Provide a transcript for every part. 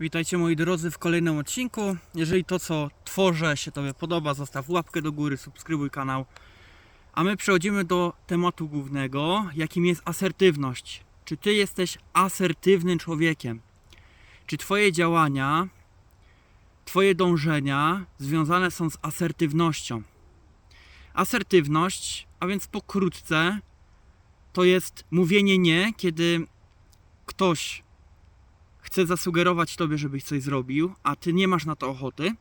Witajcie moi drodzy w kolejnym odcinku. Jeżeli to co tworzę się Tobie podoba, zostaw łapkę do góry, subskrybuj kanał. A my przechodzimy do tematu głównego, jakim jest asertywność. Czy Ty jesteś asertywnym człowiekiem? Czy Twoje działania, Twoje dążenia związane są z asertywnością? Asertywność, a więc pokrótce, to jest mówienie nie, kiedy ktoś chce zasugerować tobie, żebyś coś zrobił, a ty nie masz na to ochoty.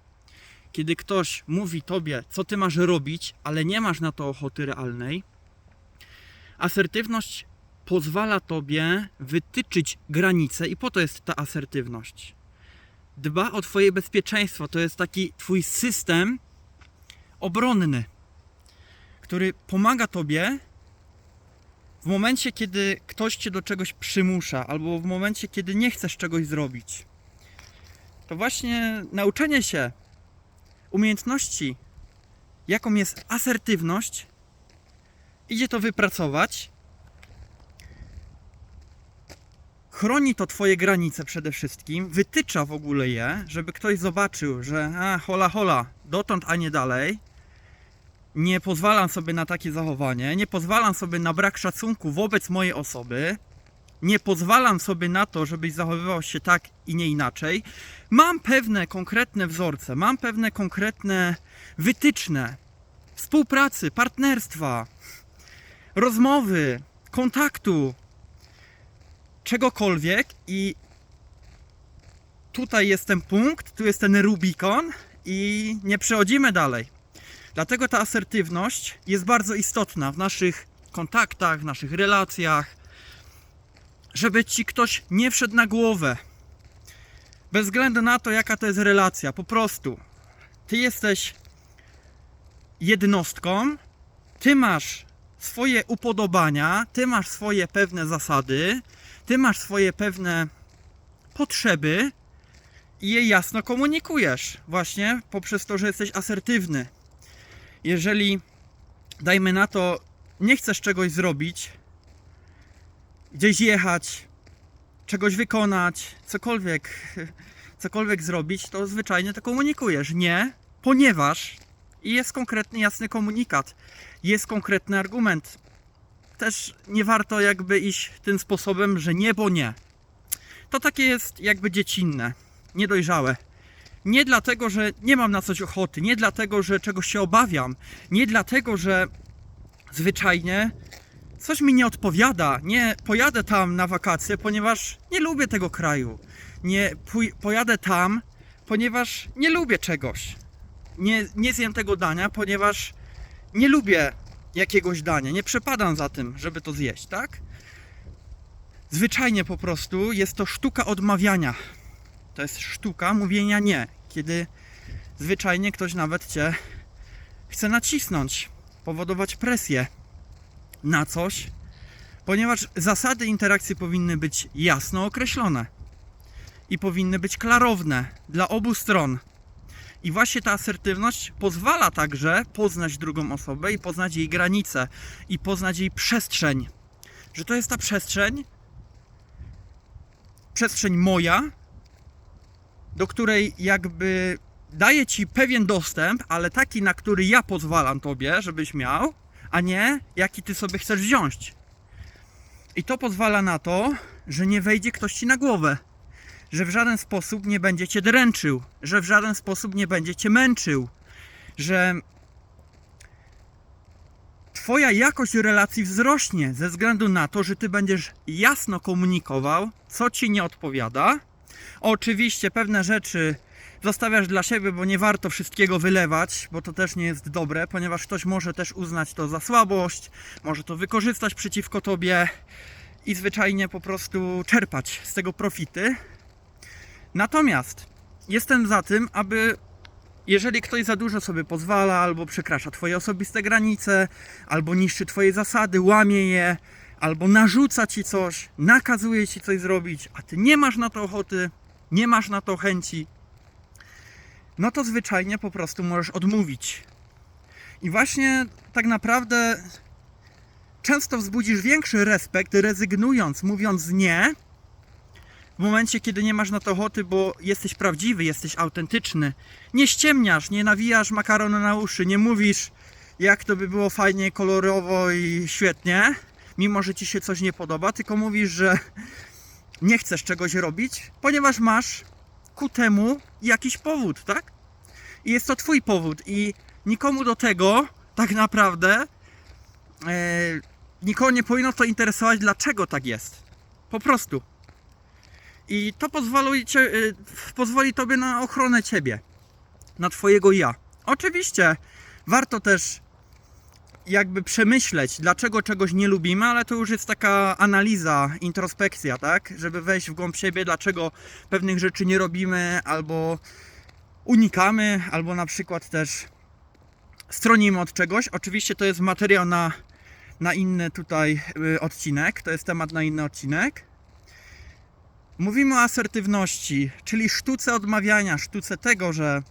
Kiedy ktoś mówi tobie, co ty masz robić, ale nie masz na to ochoty realnej. Asertywność pozwala tobie wytyczyć granice i po to jest ta asertywność. Dba o twoje bezpieczeństwo, to jest taki twój system obronny, który pomaga tobie w momencie, kiedy ktoś cię do czegoś przymusza, albo w momencie, kiedy nie chcesz czegoś zrobić, to właśnie nauczenie się umiejętności, jaką jest asertywność, idzie to wypracować. Chroni to Twoje granice przede wszystkim, wytycza w ogóle je, żeby ktoś zobaczył, że a, hola, hola, dotąd, a nie dalej nie pozwalam sobie na takie zachowanie, nie pozwalam sobie na brak szacunku wobec mojej osoby, nie pozwalam sobie na to, żebyś zachowywał się tak i nie inaczej. Mam pewne konkretne wzorce, mam pewne konkretne wytyczne współpracy, partnerstwa, rozmowy, kontaktu, czegokolwiek i tutaj jest ten punkt, tu jest ten Rubikon i nie przechodzimy dalej. Dlatego ta asertywność jest bardzo istotna w naszych kontaktach, w naszych relacjach, żeby ci ktoś nie wszedł na głowę. Bez względu na to, jaka to jest relacja, po prostu. Ty jesteś jednostką, ty masz swoje upodobania, ty masz swoje pewne zasady, ty masz swoje pewne potrzeby i je jasno komunikujesz, właśnie poprzez to, że jesteś asertywny jeżeli dajmy na to, nie chcesz czegoś zrobić, gdzieś jechać, czegoś wykonać, cokolwiek, cokolwiek zrobić, to zwyczajnie to komunikujesz. Nie, ponieważ i jest konkretny, jasny komunikat, jest konkretny argument. Też nie warto jakby iść tym sposobem, że nie, bo nie. To takie jest jakby dziecinne, niedojrzałe. Nie dlatego, że nie mam na coś ochoty, nie dlatego, że czegoś się obawiam, nie dlatego, że zwyczajnie coś mi nie odpowiada. Nie pojadę tam na wakacje, ponieważ nie lubię tego kraju. Nie pojadę tam, ponieważ nie lubię czegoś. Nie, nie zjem tego dania, ponieważ nie lubię jakiegoś dania. Nie przepadam za tym, żeby to zjeść, tak? Zwyczajnie po prostu jest to sztuka odmawiania. To jest sztuka mówienia nie, kiedy zwyczajnie ktoś nawet cię chce nacisnąć, powodować presję na coś, ponieważ zasady interakcji powinny być jasno określone i powinny być klarowne dla obu stron. I właśnie ta asertywność pozwala także poznać drugą osobę i poznać jej granice i poznać jej przestrzeń. Że to jest ta przestrzeń, przestrzeń moja, do której jakby daję ci pewien dostęp, ale taki, na który ja pozwalam tobie, żebyś miał, a nie jaki ty sobie chcesz wziąć. I to pozwala na to, że nie wejdzie ktoś ci na głowę, że w żaden sposób nie będzie cię dręczył, że w żaden sposób nie będzie cię męczył, że Twoja jakość relacji wzrośnie ze względu na to, że ty będziesz jasno komunikował, co ci nie odpowiada, Oczywiście pewne rzeczy zostawiasz dla siebie, bo nie warto wszystkiego wylewać, bo to też nie jest dobre, ponieważ ktoś może też uznać to za słabość, może to wykorzystać przeciwko tobie i zwyczajnie po prostu czerpać z tego profity. Natomiast jestem za tym, aby jeżeli ktoś za dużo sobie pozwala, albo przekracza Twoje osobiste granice, albo niszczy Twoje zasady, łamie je, albo narzuca Ci coś, nakazuje Ci coś zrobić, a Ty nie masz na to ochoty, nie masz na to chęci, no to zwyczajnie po prostu możesz odmówić. I właśnie tak naprawdę często wzbudzisz większy respekt, rezygnując, mówiąc nie, w momencie, kiedy nie masz na to ochoty, bo jesteś prawdziwy, jesteś autentyczny. Nie ściemniasz, nie nawijasz makaronu na uszy, nie mówisz, jak to by było fajnie, kolorowo i świetnie, mimo że ci się coś nie podoba, tylko mówisz, że nie chcesz czegoś robić, ponieważ masz ku temu jakiś powód, tak? I jest to twój powód i nikomu do tego tak naprawdę e, nikogo nie powinno to interesować, dlaczego tak jest. Po prostu. I to pozwoli, cie, pozwoli tobie na ochronę ciebie, na twojego ja. Oczywiście warto też jakby przemyśleć, dlaczego czegoś nie lubimy, ale to już jest taka analiza, introspekcja, tak? Żeby wejść w głąb siebie, dlaczego pewnych rzeczy nie robimy, albo unikamy, albo na przykład też stronimy od czegoś. Oczywiście to jest materiał na, na inny tutaj y, odcinek, to jest temat na inny odcinek. Mówimy o asertywności, czyli sztuce odmawiania, sztuce tego, że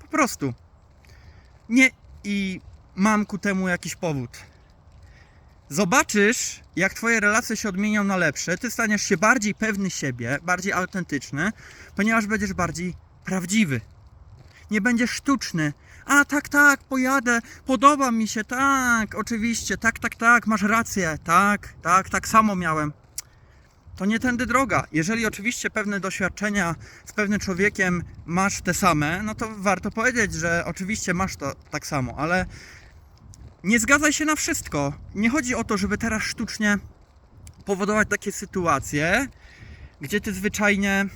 po prostu nie i mam ku temu jakiś powód. Zobaczysz, jak Twoje relacje się odmienią na lepsze, Ty staniesz się bardziej pewny siebie, bardziej autentyczny, ponieważ będziesz bardziej prawdziwy. Nie będziesz sztuczny. A tak, tak, pojadę, podoba mi się, tak, oczywiście, tak, tak, tak, masz rację, tak, tak, tak samo miałem to nie tędy droga. Jeżeli oczywiście pewne doświadczenia z pewnym człowiekiem masz te same, no to warto powiedzieć, że oczywiście masz to tak samo, ale nie zgadzaj się na wszystko. Nie chodzi o to, żeby teraz sztucznie powodować takie sytuacje, gdzie ty zwyczajnie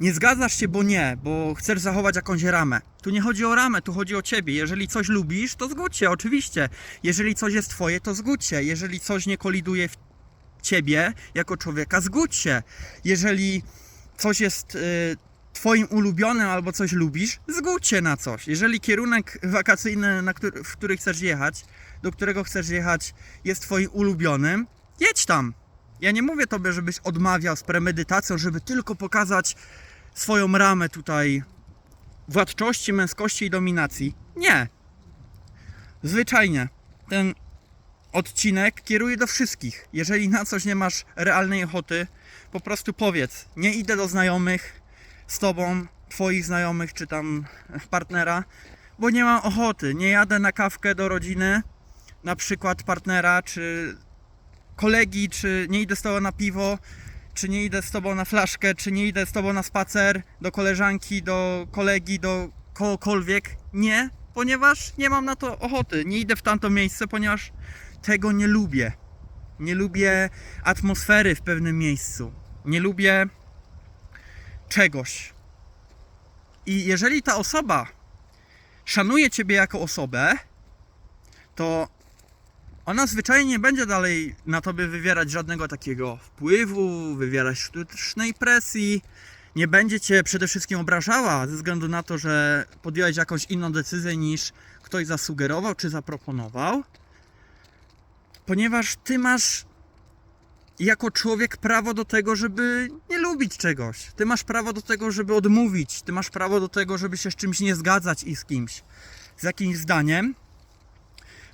nie zgadzasz się, bo nie, bo chcesz zachować jakąś ramę. Tu nie chodzi o ramę, tu chodzi o ciebie. Jeżeli coś lubisz, to zgódź się, oczywiście. Jeżeli coś jest twoje, to zgódź się. Jeżeli coś nie koliduje w ciebie jako człowieka, zgódź się. Jeżeli coś jest y, twoim ulubionym albo coś lubisz, zgódź się na coś. Jeżeli kierunek wakacyjny, na który, w który chcesz jechać, do którego chcesz jechać, jest twoim ulubionym, jedź tam. Ja nie mówię tobie, żebyś odmawiał z premedytacją, żeby tylko pokazać swoją ramę tutaj władczości, męskości i dominacji. Nie. Zwyczajnie. Ten odcinek kieruję do wszystkich. Jeżeli na coś nie masz realnej ochoty, po prostu powiedz: Nie idę do znajomych z tobą, twoich znajomych czy tam partnera, bo nie mam ochoty. Nie jadę na kawkę do rodziny, na przykład partnera czy kolegi, czy nie idę z tobą na piwo, czy nie idę z tobą na flaszkę, czy nie idę z tobą na spacer, do koleżanki, do kolegi, do kogokolwiek. Nie, ponieważ nie mam na to ochoty. Nie idę w tamto miejsce, ponieważ tego nie lubię. Nie lubię atmosfery w pewnym miejscu. Nie lubię czegoś. I jeżeli ta osoba szanuje ciebie jako osobę, to ona zwyczajnie nie będzie dalej na tobie wywierać żadnego takiego wpływu, wywierać sztucznej presji. Nie będzie cię przede wszystkim obrażała ze względu na to, że podjąłeś jakąś inną decyzję niż ktoś zasugerował czy zaproponował ponieważ ty masz jako człowiek prawo do tego, żeby nie lubić czegoś. Ty masz prawo do tego, żeby odmówić. Ty masz prawo do tego, żeby się z czymś nie zgadzać i z kimś, z jakimś zdaniem.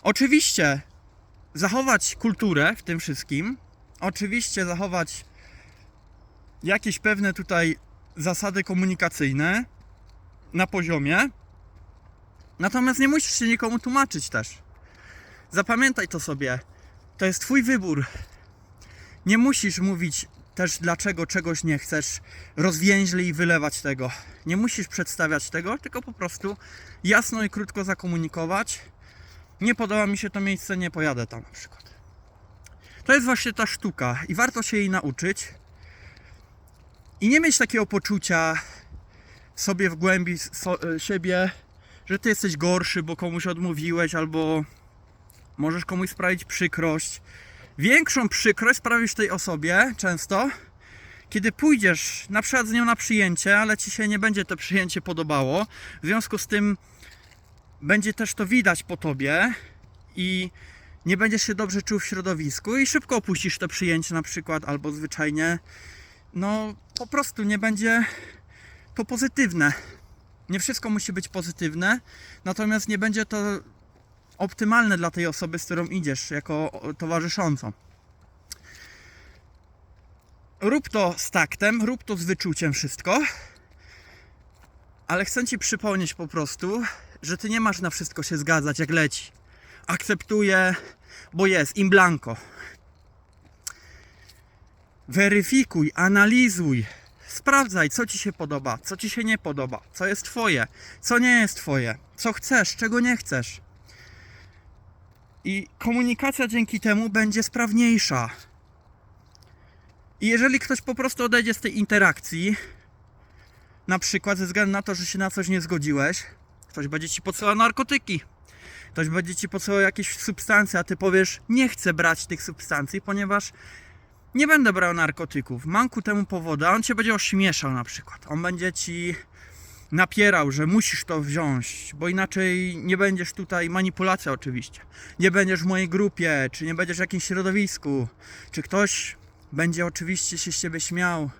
Oczywiście zachować kulturę w tym wszystkim. Oczywiście zachować jakieś pewne tutaj zasady komunikacyjne na poziomie. Natomiast nie musisz się nikomu tłumaczyć też. Zapamiętaj to sobie. To jest Twój wybór. Nie musisz mówić też, dlaczego czegoś nie chcesz, rozwięźle i wylewać tego. Nie musisz przedstawiać tego, tylko po prostu jasno i krótko zakomunikować. Nie podoba mi się to miejsce, nie pojadę tam na przykład. To jest właśnie ta sztuka i warto się jej nauczyć. I nie mieć takiego poczucia sobie w głębi so, e, siebie, że ty jesteś gorszy, bo komuś odmówiłeś, albo możesz komuś sprawić przykrość. Większą przykrość sprawisz tej osobie często, kiedy pójdziesz na przykład z nią na przyjęcie, ale ci się nie będzie to przyjęcie podobało. W związku z tym będzie też to widać po tobie i nie będziesz się dobrze czuł w środowisku i szybko opuścisz to przyjęcie na przykład, albo zwyczajnie no po prostu nie będzie to pozytywne. Nie wszystko musi być pozytywne, natomiast nie będzie to optymalne dla tej osoby, z którą idziesz, jako towarzyszącą. rób to z taktem, rób to z wyczuciem wszystko, ale chcę ci przypomnieć po prostu, że ty nie masz na wszystko się zgadzać jak leci. Akceptuję, bo jest im blanco. Weryfikuj, analizuj, sprawdzaj, co ci się podoba, co ci się nie podoba, co jest twoje, co nie jest twoje, co chcesz, czego nie chcesz. I komunikacja dzięki temu będzie sprawniejsza. I jeżeli ktoś po prostu odejdzie z tej interakcji, na przykład ze względu na to, że się na coś nie zgodziłeś, ktoś będzie ci podsyłał narkotyki, ktoś będzie ci podsyłał jakieś substancje, a ty powiesz, nie chcę brać tych substancji, ponieważ nie będę brał narkotyków. Mam ku temu powody, a on cię będzie ośmieszał na przykład. On będzie ci napierał, że musisz to wziąć, bo inaczej nie będziesz tutaj, manipulacja oczywiście, nie będziesz w mojej grupie, czy nie będziesz w jakimś środowisku, czy ktoś będzie oczywiście się z ciebie śmiał,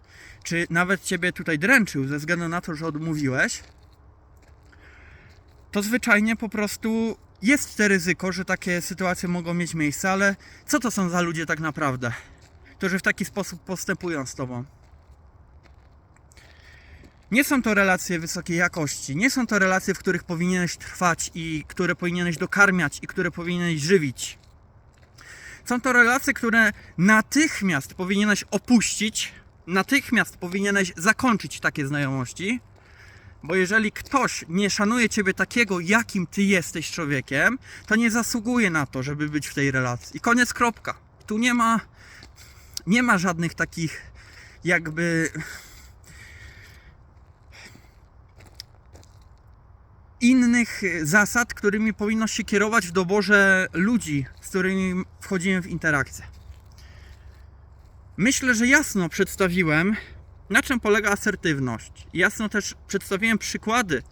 czy nawet ciebie tutaj dręczył ze względu na to, że odmówiłeś, to zwyczajnie po prostu jest te ryzyko, że takie sytuacje mogą mieć miejsce, ale co to są za ludzie tak naprawdę, którzy w taki sposób postępują z tobą? Nie są to relacje wysokiej jakości, nie są to relacje, w których powinieneś trwać i które powinieneś dokarmiać i które powinieneś żywić. Są to relacje, które natychmiast powinieneś opuścić, natychmiast powinieneś zakończyć takie znajomości, bo jeżeli ktoś nie szanuje ciebie takiego, jakim ty jesteś człowiekiem, to nie zasługuje na to, żeby być w tej relacji. I koniec, kropka. Tu nie ma, nie ma żadnych takich jakby innych zasad, którymi powinno się kierować w doborze ludzi, z którymi wchodzimy w interakcję. Myślę, że jasno przedstawiłem, na czym polega asertywność. Jasno też przedstawiłem przykłady,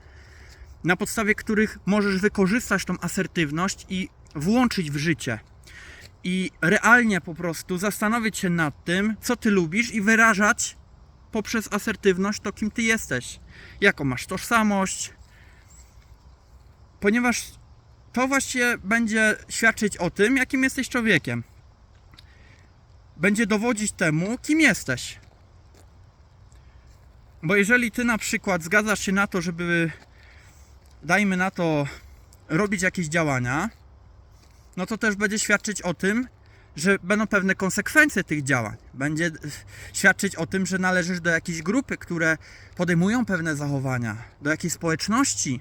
na podstawie których możesz wykorzystać tą asertywność i włączyć w życie. I realnie po prostu zastanowić się nad tym, co ty lubisz i wyrażać poprzez asertywność to, kim ty jesteś. Jaką masz tożsamość, ponieważ to właściwie będzie świadczyć o tym, jakim jesteś człowiekiem. Będzie dowodzić temu, kim jesteś. Bo jeżeli ty na przykład zgadzasz się na to, żeby, dajmy na to, robić jakieś działania, no to też będzie świadczyć o tym, że będą pewne konsekwencje tych działań. Będzie świadczyć o tym, że należysz do jakiejś grupy, które podejmują pewne zachowania, do jakiejś społeczności,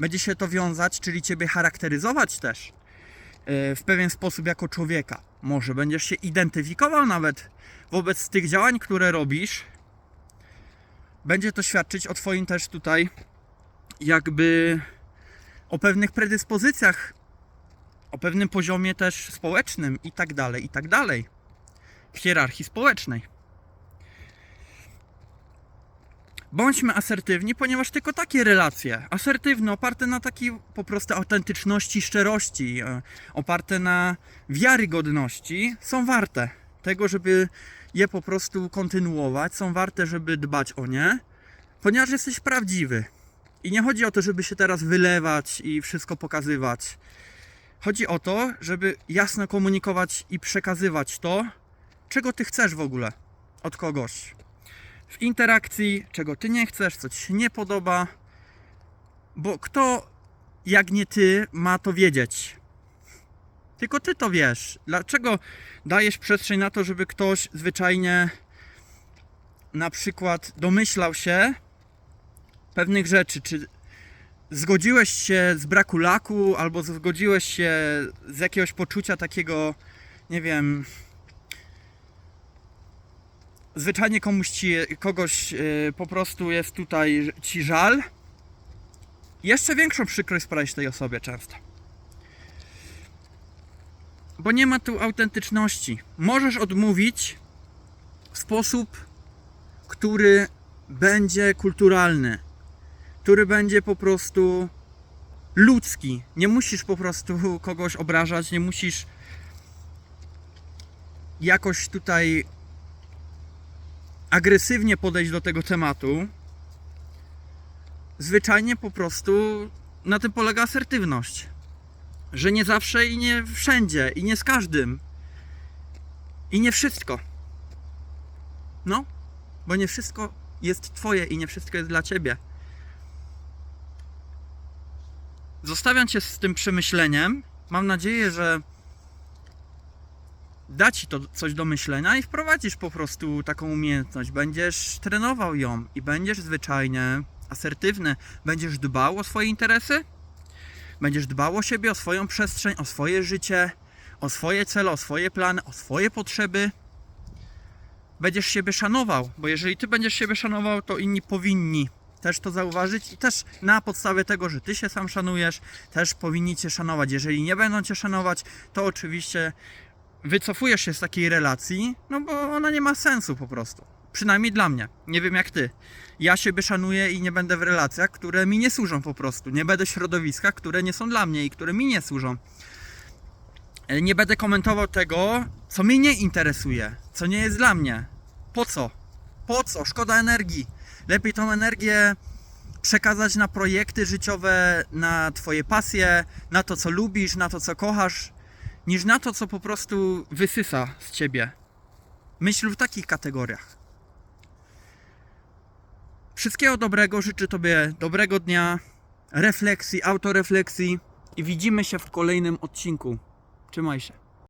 będzie się to wiązać, czyli ciebie charakteryzować też e, w pewien sposób jako człowieka. Może będziesz się identyfikował nawet wobec tych działań, które robisz. Będzie to świadczyć o twoim też tutaj jakby o pewnych predyspozycjach, o pewnym poziomie też społecznym i tak dalej, i tak dalej. W hierarchii społecznej. Bądźmy asertywni, ponieważ tylko takie relacje, asertywne, oparte na takiej po prostu autentyczności, szczerości, e, oparte na wiarygodności, są warte tego, żeby je po prostu kontynuować, są warte, żeby dbać o nie, ponieważ jesteś prawdziwy. I nie chodzi o to, żeby się teraz wylewać i wszystko pokazywać. Chodzi o to, żeby jasno komunikować i przekazywać to, czego ty chcesz w ogóle od kogoś w interakcji, czego ty nie chcesz, co ci się nie podoba, bo kto jak nie ty ma to wiedzieć? Tylko ty to wiesz. Dlaczego dajesz przestrzeń na to, żeby ktoś zwyczajnie na przykład domyślał się pewnych rzeczy, czy zgodziłeś się z braku laku, albo zgodziłeś się z jakiegoś poczucia takiego, nie wiem, zwyczajnie komuś ci, kogoś yy, po prostu jest tutaj ci żal, jeszcze większą przykrość sprawić tej osobie często. Bo nie ma tu autentyczności. Możesz odmówić w sposób, który będzie kulturalny, który będzie po prostu ludzki. Nie musisz po prostu kogoś obrażać, nie musisz jakoś tutaj agresywnie podejść do tego tematu. Zwyczajnie po prostu na tym polega asertywność. Że nie zawsze i nie wszędzie, i nie z każdym. I nie wszystko. No, bo nie wszystko jest Twoje i nie wszystko jest dla Ciebie. Zostawiam Cię z tym przemyśleniem. Mam nadzieję, że da Ci to coś do myślenia i wprowadzisz po prostu taką umiejętność. Będziesz trenował ją i będziesz zwyczajnie asertywny. Będziesz dbał o swoje interesy, będziesz dbał o siebie, o swoją przestrzeń, o swoje życie, o swoje cele, o swoje plany, o swoje potrzeby. Będziesz siebie szanował, bo jeżeli ty będziesz siebie szanował, to inni powinni też to zauważyć i też na podstawie tego, że ty się sam szanujesz, też powinni cię szanować. Jeżeli nie będą cię szanować, to oczywiście wycofujesz się z takiej relacji, no bo ona nie ma sensu po prostu. Przynajmniej dla mnie. Nie wiem jak ty. Ja siebie szanuję i nie będę w relacjach, które mi nie służą po prostu. Nie będę w środowiskach, które nie są dla mnie i które mi nie służą. E, Nie będę komentował tego, co mnie nie interesuje, co nie jest dla mnie. Po co? Po co? Szkoda energii. Lepiej tą energię przekazać na projekty życiowe, na Twoje pasje, na to, co lubisz, na to, co kochasz, niż na to, co po prostu wysysa z Ciebie. Myśl w takich kategoriach. Wszystkiego dobrego, życzę Tobie dobrego dnia, refleksji, autorefleksji i widzimy się w kolejnym odcinku. Trzymaj się.